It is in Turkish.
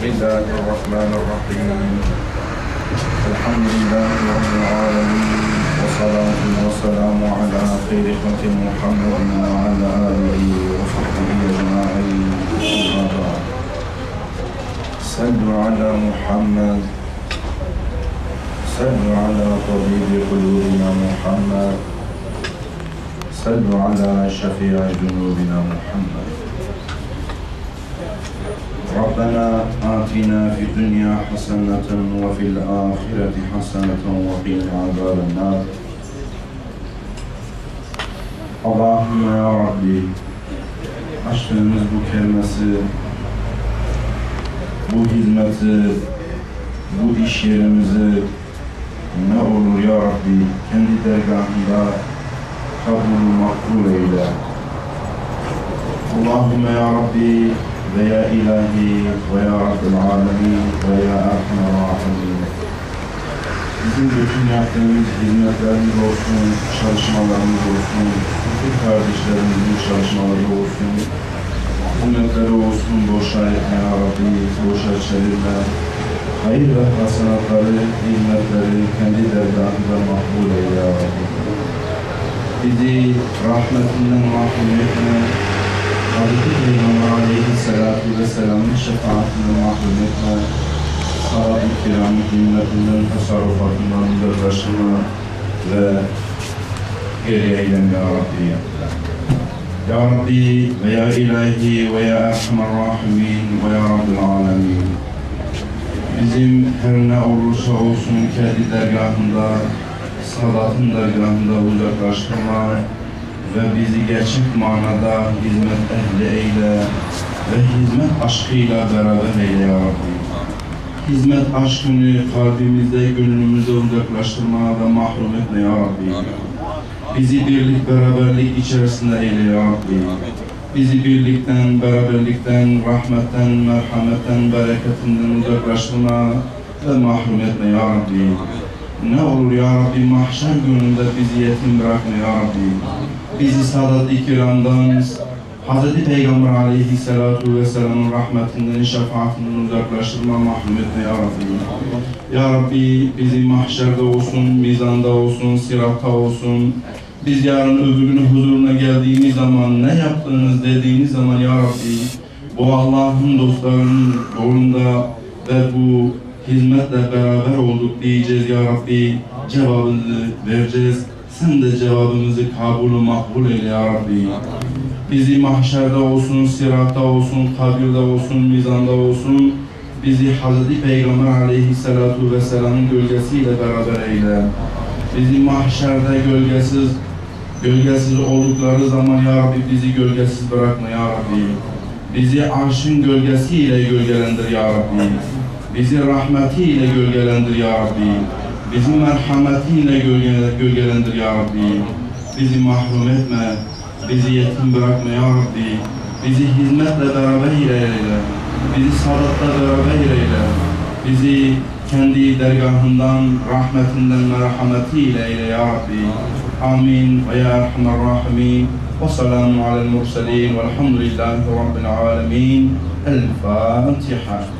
بسم الله الرحمن الرحيم. الحمد لله رب العالمين والصلاة والسلام على خير خلق محمد وعلى آله وصحبه أجمعين. أما صلوا على محمد. صلوا على طبيب قلوبنا محمد. صلوا على شفيع ذنوبنا محمد. ربنا آتنا في الدنيا حسنة وفي الآخرة حسنة وقنا عذاب النار Allahümme ya Rabbi açtığımız bu kelimesi bu hizmeti bu iş yerimizi ne olur ya Rabbi kendi dergahında kabul makbul eyle. Allahümme ya Rabbi ve ya Rabbil alemin ve ya erhamer rahimin. Bizim bütün yaptığımız hizmetlerimiz olsun, çalışmalarımız olsun, bütün kardeşlerimizin çalışmaları olsun, hizmetleri olsun, boşa etme ya Rabbi, boşa çevirme. Hayır ve hasenatları, hizmetleri kendi dergahında makbul eyle ya Rabbi. Bizi rahmetinden mahrum etme, Hazreti Peygamber aleyhissalatu vesselamın şefaatinden mahrum etme, sahabe-i kiramın himletinden, tasarrufatından uzaklaştırma ve geri eylem ya Rabbi. Ya Rabbi ve ya ilahi ve ya erhamer rahimin ve ya Rabbil alemin. Bizim her ne olursa olsun kendi dergahında, salatın dergahında uzaklaştırma ve bizi gerçek manada hizmet ehli eyle ve hizmet aşkıyla beraber eyle ya Rabbi. Hizmet aşkını kalbimizde, gönlümüzde uzaklaştırma ve mahrum etme ya Rabbi. Bizi birlik, beraberlik içerisinde eyle ya Rabbi. Bizi birlikten, beraberlikten, rahmetten, merhametten, bereketinden uzaklaştırma ve mahrum etme ya Rabbi. Ne olur ya Rabbi mahşer gününde bizi yetim bırakma ya Rabbi. Bizi Sadat-ı Kiram'dan, Hz. Peygamber aleyhissalatu vesselamın rahmetinden, şefaatinden uzaklaştırma, mahrum etme ya Rabbi. Ya Rabbi bizi mahşerde olsun, mizanda olsun, siratta olsun, biz yarın öbür gün huzuruna geldiğimiz zaman, ne yaptığınız dediğiniz zaman ya Rabbi, bu Allah'ın dostlarının yolunda ve bu hizmetle beraber olduk diyeceğiz ya Rabbi. Cevabını vereceğiz. Sen de cevabımızı kabulü makbul eyle ya Rabbi. Bizi mahşerde olsun, siratta olsun, kabirde olsun, mizanda olsun, bizi Hz. Peygamber aleyhissalatu vesselamın gölgesiyle beraber eyle. Bizi mahşerde gölgesiz, gölgesiz oldukları zaman ya Rabbi bizi gölgesiz bırakma ya Rabbi. Bizi arşın gölgesiyle gölgelendir ya Rabbi. Bizi rahmetiyle gölgelendir ya Rabbi. Bizi merhametiyle gölge, gölgelendir ya Rabbi. Bizi mahrum etme. Bizi yetim bırakma ya Rabbi. Bizi hizmetle beraber eyle. Bizi salatla beraber eyle. Bizi kendi dergahından, rahmetinden, merhametiyle eyle ya Rabbi. Amin. Ve ya Erhamer Rahimin. Ve selamun alel murselin. Velhamdülillahi Rabbil alemin. El Fatiha.